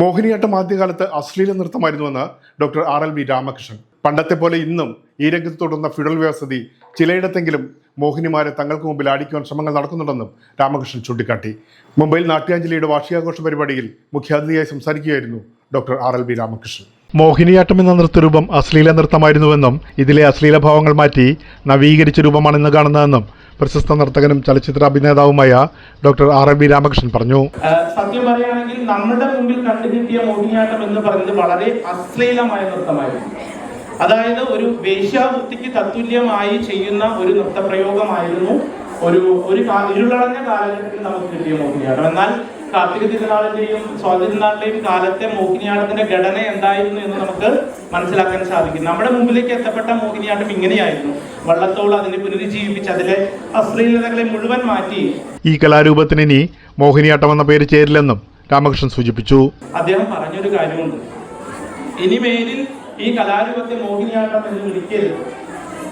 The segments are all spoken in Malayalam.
മോഹിനിയാട്ടം ആദ്യകാലത്ത് അശ്ലീല നൃത്തമായിരുന്നുവെന്ന് doctor R L V Ramakrishnan. പണ്ടത്തെ പോലെ ഇന്നും ഈ രംഗത്ത് തുടർന്ന ഫിഡൽ വ്യവസ്ഥിതി ചിലയിടത്തെങ്കിലും മോഹിനിമാരെ തങ്ങൾക്ക് മുമ്പിൽ ആടിക്കുവാൻ ശ്രമങ്ങൾ നടക്കുന്നുണ്ടെന്നും രാമകൃഷ്ണൻ ചൂണ്ടിക്കാട്ടി. മുംബൈയിൽ നാട്യാഞ്ജലിയുടെ വാർഷികാഘോഷ പരിപാടിയിൽ മുഖ്യാതിഥിയായി സംസാരിക്കുകയായിരുന്നു doctor R L V Ramakrishnan. Mohiniyattam എന്ന നൃത്തരൂപം അശ്ലീല നൃത്തമായിരുന്നുവെന്നും ഇതിലെ അശ്ലീല ഭാവങ്ങൾ മാറ്റി നവീകരിച്ച രൂപമാണ് ഇന്ന് കാണുന്നതെന്നും പ്രശസ്ത നർത്തകനും ചലച്ചിത്ര അഭിനേതാവുമായ doctor R M V Ramakrishnan പറഞ്ഞു. സത്യം പറയുകയാണെങ്കിൽ നമ്മുടെ മുമ്പിൽ കണ്ടുകിട്ടിയ മോഹിനിയാട്ടം എന്ന് പറയുന്നത് വളരെ അശ്ലീലമായ നൃത്തമായിരുന്നു. അതായത് ഒരു വേശ്യാവൃത്തിക്ക് തത്തുല്യമായി ചെയ്യുന്ന ഒരു നൃത്തപ്രയോഗമായിരുന്നു ഒരു ഒരു ഇരുളടഞ്ഞ കാലഘട്ടത്തിൽ നമുക്ക് കിട്ടിയ മോഹിനിയാട്ടം. എന്നാൽ കാർത്തിക തിരുനാളിന്റെയും സ്വാതി തിരുനാളിന്റെയും കാലത്തെ മോഹിനിയാട്ടത്തിന്റെ ഘടന എന്തായിരുന്നു എന്ന് നമുക്ക് മനസ്സിലാക്കാൻ സാധിക്കും. നമ്മുടെ മുമ്പിലേക്ക് എത്തപ്പെട്ട മോഹിനിയാട്ടം ഇങ്ങനെയായിരുന്നു. വള്ളത്തോൾ അതിനെ പുനരുജ്ജീവിപ്പിച്ച് അതിലെ അശ്ലീലതകളെ മുഴുവൻ മാറ്റി. ഈ കലാരൂപത്തിന് ഇനി മോഹിനിയാട്ടം എന്ന പേര് ചേരില്ലെന്നും രാമകൃഷ്ണൻ സൂചിപ്പിച്ചു. അദ്ദേഹം പറഞ്ഞൊരു കാര്യമുണ്ട്. ഇനി മേലിൽ ഈ കലാരൂപത്തെ മോഹിനിയാട്ടം എന്ന് വിളിക്കരുത്.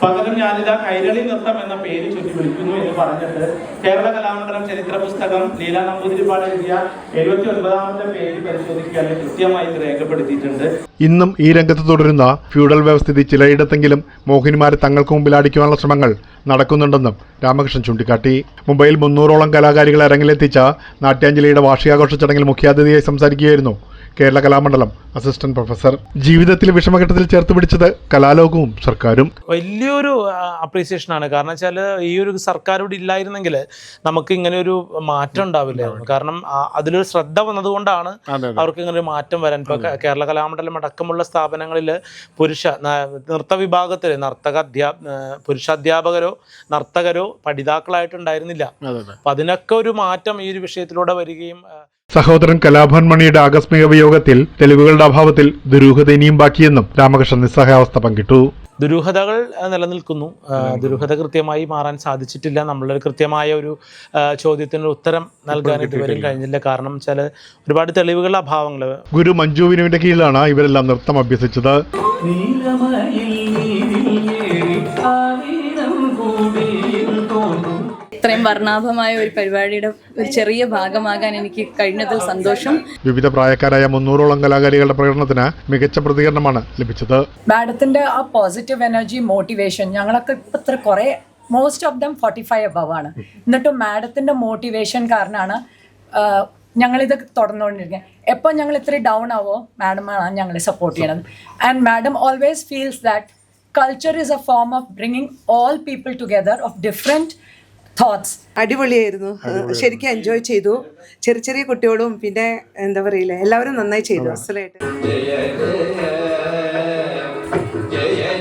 പകരം ഞാനിതാ കൈരളി നൃത്തം എന്ന പേര് ചൊല്ലി വിളിക്കുന്നു എന്ന് പറഞ്ഞിട്ട് കേരള കലാമണ്ഡലം ചരിത്ര പുസ്തകം ലീല നമ്പൂതിരിപ്പാട് എഴുതിയ എഴുപത്തി ഒൻപതാമത്തെ പേര് പരിശോധിക്കാൻ കൃത്യമായി രേഖപ്പെടുത്തിയിട്ടുണ്ട്. ഇന്നും ഈ രംഗത്ത് തുടരുന്ന ഫ്യൂഡൽ വ്യവസ്ഥിതി ചിലയിടത്തെങ്കിലും മോഹിനിമാരെ തങ്ങൾക്ക് മുമ്പിൽ അടിക്കുവാനുള്ള ശ്രമങ്ങൾ നടക്കുന്നുണ്ടെന്നും രാമകൃഷ്ണൻ ചൂണ്ടിക്കാട്ടി. മുംബൈയിൽ മുന്നൂറോളം കലാകാരികളെ അരങ്ങിലെത്തിച്ച നാട്യാഞ്ജലിയുടെ വാർഷികാഘോഷ ചടങ്ങിൽ മുഖ്യാതിഥിയായി സംസാരിക്കുകയായിരുന്നു കേരള കലാമണ്ഡലം അസിസ്റ്റന്റ് പ്രൊഫസർ. ജീവിതത്തിലെ വിഷമഘട്ടത്തിൽ ചേർത്ത് പിടിച്ചത് കലാലോകവും സർക്കാരും. വലിയൊരു അപ്രീസിയേഷൻ ആണ്. കാരണം വെച്ചാൽ ഈ ഒരു സർക്കാർ ഇവിടെ ഇല്ലായിരുന്നെങ്കിൽ നമുക്ക് ഇങ്ങനെ ഒരു മാറ്റം ഉണ്ടാവില്ല? കാരണം അതിലൊരു ശ്രദ്ധ വന്നതുകൊണ്ടാണ് അവർക്ക് ഇങ്ങനെ ഒരു മാറ്റം വരാൻ. ഇപ്പൊ കേരള കലാമണ്ഡലം അടക്കമുള്ള സ്ഥാപനങ്ങളിൽ പുരുഷ നൃത്ത വിഭാഗത്തിൽ നർത്തക അധ്യാ പുരുഷാധ്യാപകരോ പുരുഷ അധ്യാപകരോ നർത്തകരോ പഠിതാക്കളായിട്ടുണ്ടായിരുന്നില്ല അപ്പൊ അതിനൊക്കെ ഒരു മാറ്റം ഈ ഒരു വിഷയത്തിലൂടെ വരികയും സഹോദരൻ കലാഭവൻ മണിയുടെ ആകസ്മിക വിയോഗത്തിൽ തെളിവുകളുടെ അഭാവത്തിൽ ദുരൂഹത ഇനിയും ബാക്കിയെന്നും രാമകൃഷ്ണൻ നിസ്സഹായാവസ്ഥ പങ്കിട്ടു. ദുരൂഹതകൾ നിലനിൽക്കുന്നു. ദുരൂഹത കൃത്യമായി മാറാൻ സാധിച്ചിട്ടില്ല. നമ്മളൊരു കൃത്യമായ ഒരു ചോദ്യത്തിനൊരു ചോദ്യത്തിന് ഉത്തരം നൽകാൻ ഇതുവരെയും കഴിഞ്ഞില്ല. കാരണം ചില ഒരുപാട് തെളിവുകളുടെ അഭാവങ്ങൾ. ഗുരു മഞ്ജുവിനുവിന്റെ കീഴിലാണ് ഇവരെല്ലാം നൃത്തം അഭ്യസിച്ചത്. ഇത്രയും വർണാഭമായ ഒരു പരിപാടിയുടെ ഒരു ചെറിയ ഭാഗമാകാൻ എനിക്ക് കഴിഞ്ഞതിൽ സന്തോഷം. വിവിധ പ്രായക്കാരായ മുന്നൂറോളം കലാകാരികളുടെ പ്രകടനത്തിന് മികച്ച പ്രതികരണമാണ് ലഭിച്ചത്. മാഡത്തിന്റെ ആ പോസിറ്റീവ് എനർജി മോട്ടിവേഷൻ ഞങ്ങളൊക്കെ ഇപ്പം ഇത്ര കുറെ most of them forty five above ആണ്. എന്നിട്ടും മാഡത്തിന്റെ മോട്ടിവേഷൻ കാരണമാണ് ഞങ്ങളിത് തുടർന്നുകൊണ്ടിരിക്കുന്നത്. എപ്പോൾ ഞങ്ങൾ ഇത്ര ഡൗൺ ആവോ മാഡമാണ് ഞങ്ങളെ സപ്പോർട്ട് ചെയ്യണത്. And madam always feels that culture is a form of bringing all people together of different thoughts അടിപൊളിയായിരുന്നു ശരിക്കും എൻജോയ് ചെയ്തു ചെറിയ ചെറിയ കുട്ടികളും പിന്നെ എന്താ പറയില്ല എല്ലാവരും നന്നായി ചെയ്തു അസലായിട്ട് ജയ